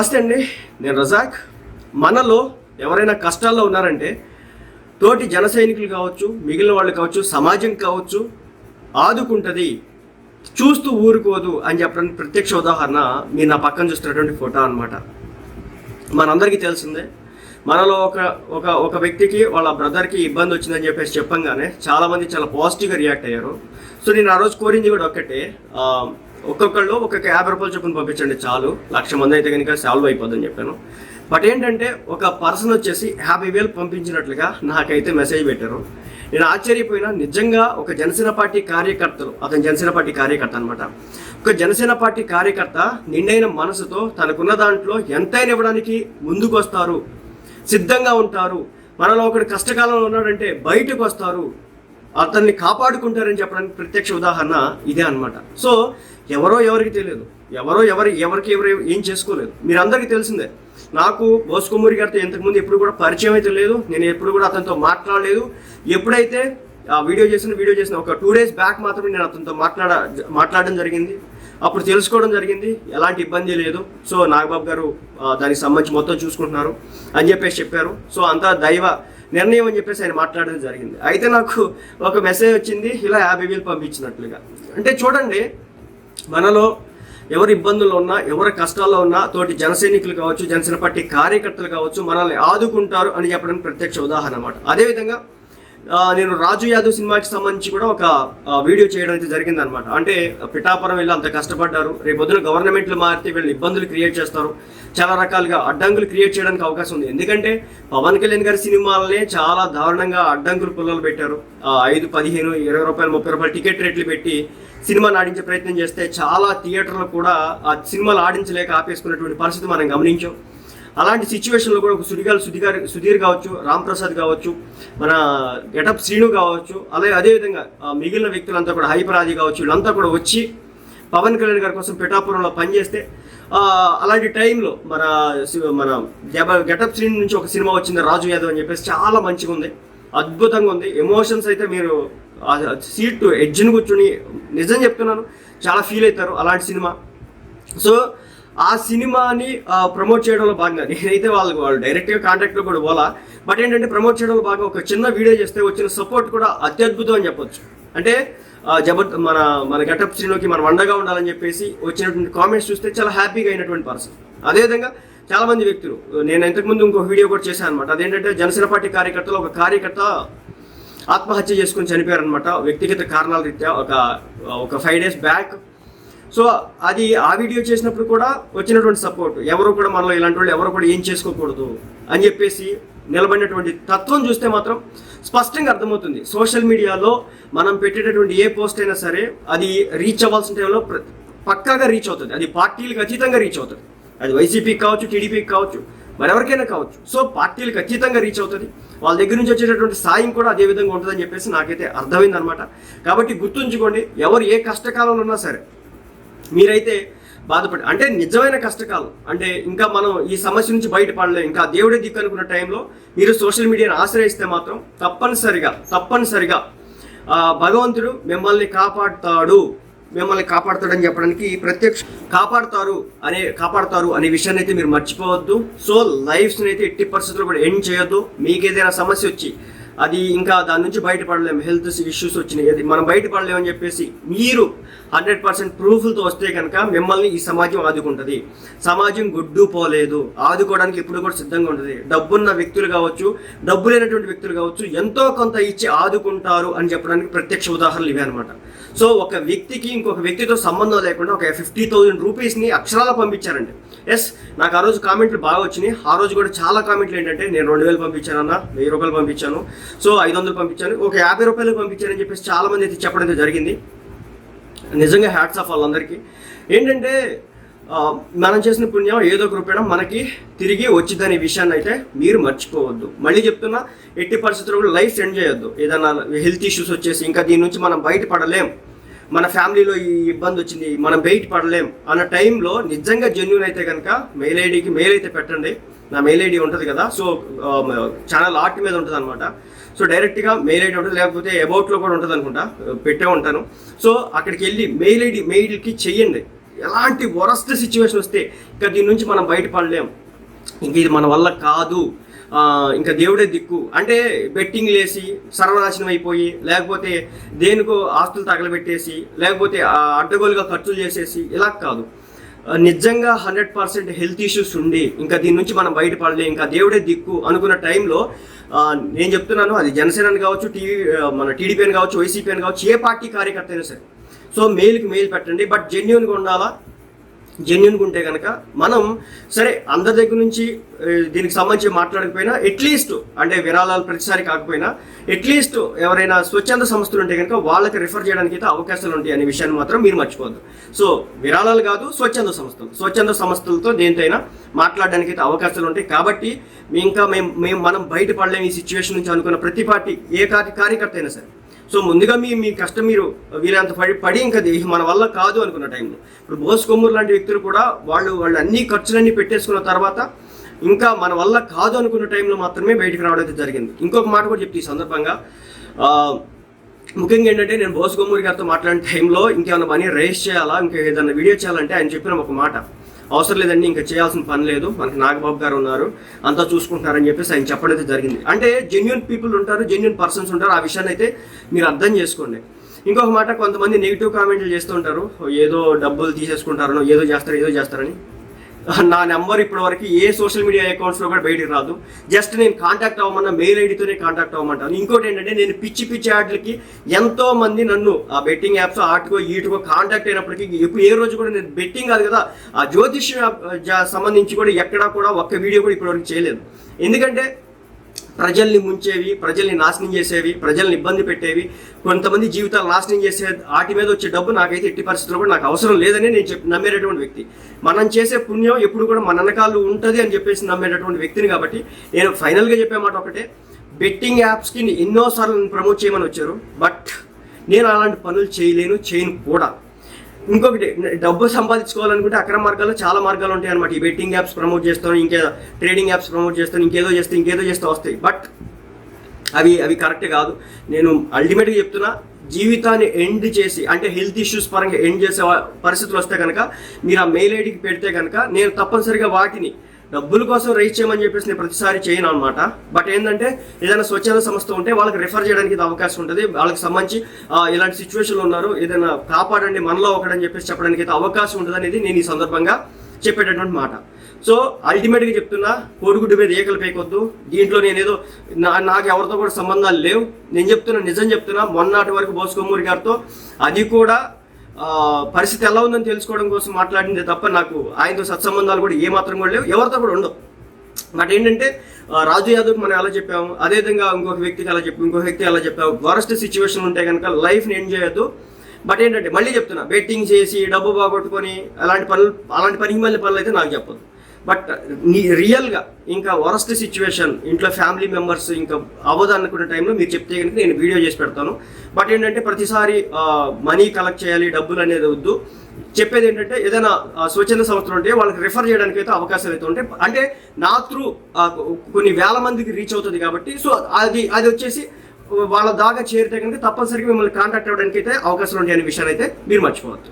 నమస్తే అండి నేను రజాక్. మనలో ఎవరైనా కష్టాల్లో ఉన్నారంటే తోటి జన సైనికులు కావచ్చు మిగిలిన వాళ్ళు కావచ్చు సమాజం కావచ్చు ఆదుకుంటుంది చూస్తూ ఊరుకోదు అని చెప్పడానికి ప్రత్యక్ష ఉదాహరణ మీరు నా పక్కన చూస్తున్నటువంటి ఫోటో అనమాట మనందరికీ తెలిసిందే మనలో ఒక ఒక ఒక వ్యక్తికి వాళ్ళ బ్రదర్కి ఇబ్బంది వచ్చిందని చెప్పేసి చెప్పంగానే చాలామంది చాలా పాజిటివ్గా రియాక్ట్ అయ్యారు. సో నేను ఆ రోజు కోరింది కూడా ఒక్కటే ఒక్కొక్కళ్ళు ఒక్కొక్క యాభై రూపాయలు చొప్పున పంపించండి చాలు. లక్ష మంది అయితే కనుక సాల్వ్ అయిపోద్దని చెప్పాను. బట్ ఏంటంటే ఒక పర్సన్ వచ్చేసి యాభై వేలు పంపించినట్లుగా నాకైతే మెసేజ్ పెట్టారు. నేను ఆశ్చర్యపోయినా నిజంగా ఒక జనసేన పార్టీ కార్యకర్తలు అతను జనసేన పార్టీ కార్యకర్త అనమాట ఒక జనసేన పార్టీ కార్యకర్త నిండైన మనసుతో తనకున్న దాంట్లో ఎంతైనా ఇవ్వడానికి ముందుకు వస్తారు సిద్ధంగా ఉంటారు. మనలో ఒకటి కష్టకాలంలో ఉన్నాడంటే బయటకు వస్తారు అతన్ని కాపాడుకుంటారని చెప్పడానికి ప్రత్యక్ష ఉదాహరణ ఇదే అన్నమాట. సో ఎవరో ఎవరికి తెలియదు. ఎవరో ఎవరి ఎవరికి ఎవరు ఏం చేసుకోలేదు. మీరందరికీ తెలిసిందే. నాకు బోస్కొమ్మూరి గారితో ఇంతకుముందు ఎప్పుడు కూడా పరిచయం అయితే లేదు. నేను ఎప్పుడు కూడా అతనితో మాట్లాడలేదు. ఎప్పుడైతే ఆ వీడియో చేసిన వీడియో చేసిన ఒక టూ డేస్ బ్యాక్ మాత్రమే నేను అతనితో మాట్లాడ మాట్లాడడం జరిగింది. అప్పుడు తెలుసుకోవడం జరిగింది. ఎలాంటి ఇబ్బంది లేదు. సో నాగబాబు గారు దానికి సంబంధించి మొత్తం చూసుకుంటున్నారు అని చెప్పేసి చెప్పారు. సో అంతా దైవ నిర్ణయం అని చెప్పేసి ఆయన మాట్లాడడం జరిగింది. అయితే నాకు ఒక మెసేజ్ వచ్చింది. ఇలా యాభై వేలు పంపించినట్లుగా. అంటే చూడండి మనలో ఎవరు ఇబ్బందుల్లో ఉన్నా ఎవరు కష్టాల్లో ఉన్నా తోటి జనసైనికులు కావచ్చు జనసేన పార్టీ కార్యకర్తలు కావచ్చు మనల్ని ఆదుకుంటారు అని చెప్పడానికి ప్రత్యక్ష ఉదాహరణ అనమాట అదేవిధంగా నేను రాజు యాదవ్ సినిమాకి సంబంధించి కూడా ఒక వీడియో చేయడం అయితే జరిగింది అనమాట అంటే పిఠాపురం వెళ్ళి అంత కష్టపడ్డారు. రేపు పొద్దున గవర్నమెంట్లు మారితే వీళ్ళు ఇబ్బందులు క్రియేట్ చేస్తారు. చాలా రకాలుగా అడ్డంకులు క్రియేట్ చేయడానికి అవకాశం ఉంది. ఎందుకంటే పవన్ కళ్యాణ్ గారి సినిమాలనే చాలా దారుణంగా అడ్డంకులు పుల్లలు పెట్టారు. ఆ, ఐదు పదిహేను ఇరవై రూపాయలు ముప్పై రూపాయలు టికెట్ రేట్లు పెట్టి సినిమా ఆడించే ప్రయత్నం చేస్తే చాలా థియేటర్లు కూడా ఆ సినిమాలు ఆడించలేక ఆపేసుకున్నటువంటి పరిస్థితి మనం గమనించాం. అలాంటి సిచ్యువేషన్లో కూడా ఒక సుడిగారు సుధిగారు సుధీర్ కావచ్చు రామ్ ప్రసాద్ కావచ్చు మన గెటప్ శ్రీను కావచ్చు అలాగే అదేవిధంగా మిగిలిన వ్యక్తులంతా కూడా హైపరాది కావచ్చు వీళ్ళంతా కూడా వచ్చి పవన్ కళ్యాణ్ గారి కోసం పిఠాపురంలో పనిచేస్తే అలాంటి టైంలో మన మన గెబ- గెటప్ శ్రీను నుంచి ఒక సినిమా వచ్చింది రాజు యాదవ్ అని చెప్పేసి చాలా మంచిగా ఉంది అద్భుతంగా ఉంది. ఎమోషన్స్ అయితే మీరు సీట్ ఎడ్జ్ని కూర్చుని నిజం చెప్తున్నాను చాలా ఫీల్ అవుతారు అలాంటి సినిమా. సో ఆ సినిమాని ప్రమోట్ చేయడంలో భాగంగా నేనైతే వాళ్ళకి వాళ్ళు డైరెక్ట్గా కాంటాక్ట్లో కూడా పోలా బట్ ఏంటంటే ప్రమోట్ చేయడంలో భాగంగా ఒక చిన్న వీడియో చేస్తే వచ్చిన సపోర్ట్ కూడా అత్యద్భుతం అని చెప్పొచ్చు. అంటే జబర్ మన మన గెటప్ శ్రీలోకి మనం అండగా ఉండాలని చెప్పేసి వచ్చినటువంటి కామెంట్స్ చూస్తే చాలా హ్యాపీగా అయినటువంటి పర్సన్ అదేవిధంగా చాలా మంది వ్యక్తులు నేను ఇంతకుముందు ఇంకో వీడియో కూడా చేశాను అనమాట అదేంటంటే జనసేన పార్టీ కార్యకర్తలు ఒక కార్యకర్త ఆత్మహత్య చేసుకుని చనిపోయారనమాట వ్యక్తిగత కారణాల రీత్యా ఒక ఒక ఫైవ్ డేస్ బ్యాక్ సో అది ఆ వీడియో చేసినప్పుడు కూడా వచ్చినటువంటి సపోర్ట్ ఎవరు కూడా మనలో ఇలాంటి వాళ్ళు ఎవరు కూడా ఏం చేసుకోకూడదు అని చెప్పేసి నిలబడినటువంటి తత్వం చూస్తే మాత్రం స్పష్టంగా అర్థమవుతుంది. సోషల్ మీడియాలో మనం పెట్టేటటువంటి ఏ పోస్ట్ అయినా సరే అది రీచ్ అవ్వాల్సిన టైంలో పక్కాగా రీచ్ అవుతుంది. అది పార్టీలకు అతీతంగా రీచ్ అవుతుంది. అది వైసీపీకి కావచ్చు టీడీపీకి కావచ్చు మరెవరికైనా కావచ్చు. సో పార్టీలకు ఖచ్చితంగా రీచ్ అవుతుంది. వాళ్ళ దగ్గర నుంచి వచ్చేటటువంటి సాయం కూడా అదే విధంగా ఉంటుందని చెప్పేసి నాకైతే అర్థమైంది అనమాట కాబట్టి గుర్తుంచుకోండి ఎవరు ఏ కష్టకాలంలో ఉన్నా సరే మీరైతే బాధపడి అంటే నిజమైన కష్టకాలం అంటే ఇంకా మనం ఈ సమస్య నుంచి బయటపడలేం. ఇంకా దేవుడే దిక్కు అనుకున్న టైంలో మీరు సోషల్ మీడియాను ఆశ్రయిస్తే మాత్రం తప్పనిసరిగా తప్పనిసరిగా భగవంతుడు మిమ్మల్ని కాపాడుతాడు. మిమ్మల్ని కాపాడుతాడని చెప్పడానికి ప్రత్యక్ష కాపాడుతారు అనే కాపాడుతారు అనే విషయాన్ని అయితే మీరు మర్చిపోవద్దు. సో లైఫ్స్ని అయితే ఎట్టి పరిస్థితుల్లో కూడా ఎండ్ చేయొద్దు. మీకు ఏదైనా సమస్య వచ్చి అది ఇంకా దాని నుంచి బయటపడలేము హెల్త్ ఇష్యూస్ వచ్చినాయి. అది మనం బయటపడలేము అని చెప్పేసి మీరు హండ్రెడ్ పర్సెంట్ ప్రూఫ్లతో వస్తే కనుక మిమ్మల్ని ఈ సమాజం ఆదుకుంటుంది. సమాజం గుడ్డు పోలేదు. ఆదుకోవడానికి ఇప్పుడు కూడా సిద్ధంగా ఉంటుంది. డబ్బున్న వ్యక్తులు కావచ్చు డబ్బు లేనటువంటి వ్యక్తులు కావచ్చు ఎంతో కొంత ఇచ్చి ఆదుకుంటారు అని చెప్పడానికి ప్రత్యక్ష ఉదాహరణలు ఇవే అనమాట సో ఒక వ్యక్తికి ఇంకొక వ్యక్తితో సంబంధం లేకుండా ఒక ఫిఫ్టీ థౌసండ్ రూపీస్ని అక్షరాల పంపించారండి. ఎస్ నాకు ఆ రోజు కామెంట్లు బాగా వచ్చినాయి. ఆ రోజు కూడా చాలా కామెంట్లు ఏంటంటే నేను రెండు వేలు పంపించాను అన్న వెయ్యి రూపాయలు పంపించాను. సో ఐదు వందలు పంపించాను. ఒక యాభై రూపాయలు పంపించానని చెప్పేసి చాలా మంది అయితే చెప్పడం జరిగింది. నిజంగా హ్యాట్స్ ఆఫ్ వాళ్ళందరికీ. ఏంటంటే మనం చేసిన పుణ్యం ఏదో ఒక రూపాయన మనకి తిరిగి వచ్చిందనే విషయాన్ని అయితే మీరు మర్చిపోవద్దు. మళ్ళీ చెప్తున్నా ఎట్టి పరిస్థితుల్లో కూడా లైఫ్ సెండ్ చేయొద్దు. ఏదైనా హెల్త్ ఇష్యూస్ వచ్చేసి ఇంకా దీని నుంచి మనం బయటపడలేం. మన ఫ్యామిలీలో ఈ ఇబ్బంది వచ్చింది మనం బయటపడలేం అన్న టైంలో నిజంగా జెన్యున్ అయితే కనుక మెయిల్ ఐడికి మెయిల్ అయితే పెట్టండి. నా మెయిల్ ఐడి ఉంటుంది కదా సో um, ఛానల్ ఆర్ట్ మీద ఉంటుంది అనమాట సో డైరెక్ట్గా మెయిల్ ఐడి ఉంటుంది లేకపోతే అబౌట్లో కూడా ఉంటుంది అనుకుంటా పెట్టే ఉంటాను. సో అక్కడికి వెళ్ళి మెయిల్ ఐడి మెయిల్కి చెయ్యండి ఎలాంటి వరస్ట్ సిచ్యువేషన్ వస్తే ఇంకా దీని నుంచి మనం బయటపడలేం ఇంక ఇది మన వల్ల కాదు. ఇంకా దేవుడే దిక్కు. అంటే బెట్టింగ్ లేసి సర్వనాశనం అయిపోయి లేకపోతే దేనికో ఆస్తులు తగలబెట్టేసి లేకపోతే అడ్డగోలుగా ఖర్చులు చేసేసి ఇలా కాదు. నిజంగా హండ్రెడ్ పర్సెంట్ హెల్త్ ఇష్యూస్ ఉండి ఇంకా దీని నుంచి మనం బయటపడలే ఇంకా దేవుడే దిక్కు అనుకున్న టైంలో నేను చెప్తున్నాను అది జనసేన అని కావచ్చు టీవీ మన టీడీపీ అని కావచ్చు వైసీపీ అని కావచ్చు ఏ పార్టీ కార్యకర్త అయినా సరే. సో మెయిల్కి మెయిల్ పెట్టండి బట్ జెన్యున్గా ఉండాలా? జెన్యున్గా ఉంటే కనుక మనం సరే అందరి దగ్గర నుంచి దీనికి సంబంధించి మాట్లాడకపోయినా ఎట్లీస్ట్ అంటే విరాళాలు ప్రతిసారి కాకపోయినా అట్లీస్ట్ ఎవరైనా స్వచ్ఛంద సంస్థలు ఉంటే కనుక వాళ్ళకి రిఫర్ చేయడానికి అయితే అవకాశాలు ఉంటాయి అనే విషయాన్ని మాత్రం మీరు మర్చిపోవద్దు. సో విరాళాలు కాదు స్వచ్ఛంద సంస్థలు. స్వచ్ఛంద సంస్థలతో దేనితోనైనా మాట్లాడడానికి అయితే అవకాశాలు ఉంటాయి. కాబట్టి ఇంకా మేము మేము మనం బయటపడలేము ఈ సిచ్యువేషన్ నుంచి అనుకున్న ప్రతి పార్టీ ఏ కార్యకర్త అయినా సరే సో ముందుగా మీ మీ కష్టం మీరు వీరంత పడి పడి ఇంకా మన వల్ల కాదు అనుకున్న టైంలో. ఇప్పుడు బోస్ కొమ్మూరు లాంటి వ్యక్తులు కూడా వాళ్ళు వాళ్ళు అన్ని ఖర్చులన్నీ పెట్టేసుకున్న తర్వాత ఇంకా మన వల్ల కాదు అనుకున్న టైంలో మాత్రమే బయటకు రావడం అయితే జరిగింది. ఇంకొక మాట కూడా చెప్తే ఈ సందర్భంగా. ముఖ్యంగా ఏంటంటే నేను బోస్ కొమ్మూరి గారితో మాట్లాడిన టైంలో ఇంకేమైనా పని రేస్ చేయాలా ఇంకా ఏదైనా వీడియో చేయాలంటే ఆయన చెప్పిన ఒక మాట. అవసరం లేదండి ఇంకా చేయాల్సిన పని లేదు. మనకి నాగబాబు గారు ఉన్నారు. అంతా చూసుకుంటున్నారని చెప్పేసి ఆయన చెప్పడం అయితే జరిగింది. అంటే జెన్యున్ పీపుల్ ఉంటారు జెన్యున్ పర్సన్స్ ఉంటారు. ఆ విషయాన్ని అయితే మీరు అర్థం చేసుకోండి. ఇంకొక మాట కొంతమంది నెగిటివ్ కామెంట్లు చేస్తూ ఉంటారు. ఏదో డబ్బులు తీసేసుకుంటారనో ఏదో చేస్తారు ఏదో చేస్తారని. నా నెంబర్ ఇప్పటి వరకు ఏ సోషల్ మీడియా అకౌంట్స్లో కూడా బయటికి రాదు. జస్ట్ నేను కాంటాక్ట్ అవ్వమన్నా మెయిల్ ఐడితోనే కాంటాక్ట్ అవ్వమంటాను. ఇంకోటి ఏంటంటే నేను పిచ్చి పిచ్చి యాడ్లకి ఎంతో మంది నన్ను ఆ బెట్టింగ్ యాప్స్ ఆటకో ఈటుకో కాంటాక్ట్ అయినప్పటికీ ఇప్పుడు ఏ రోజు కూడా నేను బెట్టింగ్ కాదు కదా ఆ జ్యోతిష్యం సంబంధించి కూడా ఎక్కడా కూడా ఒక్క వీడియో కూడా ఇప్పటివరకు చేయలేదు. ఎందుకంటే ప్రజల్ని ముంచేవి ప్రజల్ని నాశనం చేసేవి ప్రజల్ని ఇబ్బంది పెట్టేవి కొంతమంది జీవితాలు నాశనం చేసే వాటి మీద వచ్చే డబ్బు నాకైతే ఎట్టి పరిస్థితుల్లో కూడా నాకు అవసరం లేదని నేను చెప్పి నమ్మేటటువంటి వ్యక్తి. మనం చేసే పుణ్యం ఎప్పుడు కూడా మన వెనకాలు ఉంటుంది అని చెప్పేసి నమ్మేటటువంటి వ్యక్తిని కాబట్టి నేను ఫైనల్గా చెప్పే మాట ఒకటే. బెట్టింగ్ యాప్స్కి ఎన్నోసార్లు ప్రమోట్ చేయమని వచ్చారు. బట్ నేను అలాంటి పనులు చేయలేను చేయను కూడా. ఇంకొకటి డబ్బు సంపాదించుకోవాలనుకుంటే అక్రమ మార్గాల్లో చాలా మార్గాలు ఉంటాయి అనమాట ఈ బెట్టింగ్ యాప్స్ ప్రమోట్ చేస్తాను ఇంకేదో ట్రేడింగ్ యాప్స్ ప్రమోట్ చేస్తాను ఇంకేదో చేస్తే ఇంకేదో చేస్తే వస్తాయి. బట్ అవి అవి కరెక్ట్ కాదు. నేను అల్టిమేట్గా చెప్తున్నా జీవితాన్ని ఎండ్ చేసి అంటే హెల్త్ ఇష్యూస్ పరంగా ఎండ్ చేసే పరిస్థితులు వస్తే కనుక మీరు ఆ మెయిల్ ఐడికి పెడితే కనుక నేను తప్పనిసరిగా వాటిని డబ్బుల కోసం రైజ్ చేయమని చెప్పేసి నేను ప్రతిసారి చేయను అనమాట బట్ ఏంటంటే ఏదైనా స్వచ్ఛంద సంస్థ ఉంటే వాళ్ళకి రిఫర్ చేయడానికి ఇది అవకాశం ఉంటుంది. వాళ్ళకి సంబంధించి ఇలాంటి సిచ్యువేషన్లు ఉన్నారు. ఏదైనా కాపాడండి మనలో ఒకడని చెప్పేసి చెప్పడానికి అయితే అవకాశం ఉంటుంది అనేది నేను ఈ సందర్భంగా చెప్పేటటువంటి మాట. సో అల్టిమేట్గా చెప్తున్నా కోడిగుడ్డు మీద ఏకలు పేకొద్దు. దీంట్లో నేనేదో నా నాకు ఎవరితో కూడా సంబంధాలు లేవు. నేను చెప్తున్నా నిజం చెప్తున్నా. మొన్నటి వరకు బోసుకోమూరి గారితో అది కూడా పరిస్థితి ఎలా ఉందని తెలుసుకోవడం కోసం మాట్లాడిందే తప్ప నాకు ఆయనతో సత్సంబంధాలు కూడా ఏమాత్రం కూడా లేవు ఎవరితో కూడా ఉండవు. బట్ ఏంటంటే రాజు యాదవ్ మనం ఎలా చెప్పాము అదేవిధంగా ఇంకొక వ్యక్తికి అలా చెప్పి ఇంకొక వ్యక్తి అలా చెప్పాము వరస్ట్ సిచ్యువేషన్ ఉంటే కనుక లైఫ్ని ఎండ్ చేయొద్దు. బట్ ఏంటంటే మళ్ళీ చెప్తున్నా బెట్టింగ్ చేసి డబ్బు బాగొట్టుకొని అలాంటి పనులు అలాంటి పనికి మళ్ళీ పనులు అయితే నాకు చెప్పదు బట్ నీ రియల్గా ఇంకా వరస్ట్ సిచ్యువేషన్ ఇంట్లో ఫ్యామిలీ మెంబర్స్ ఇంకా అవ్వదు అనుకునే టైంలో మీరు చెప్తే కనుక నేను వీడియో చేసి పెడతాను. బట్ ఏంటంటే ప్రతిసారి మనీ కలెక్ట్ చేయాలి డబ్బులు అనేది వద్దు. చెప్పేది ఏంటంటే ఏదైనా స్వచ్ఛంద సంస్థలు ఉంటే వాళ్ళకి రిఫర్ చేయడానికి అయితే అవకాశాలు అయితే ఉంటాయి. అంటే నా త్రూ కొన్ని వేల మందికి రీచ్ అవుతుంది కాబట్టి సో అది అది వచ్చేసి వాళ్ళ దాకా చేరితే కనుక తప్పనిసరిగా మిమ్మల్ని కాంటాక్ట్ అవ్వడానికి అయితే అవకాశాలు ఉంటాయి అనే విషయాన్ని అయితే మీరు మర్చిపోవద్దు.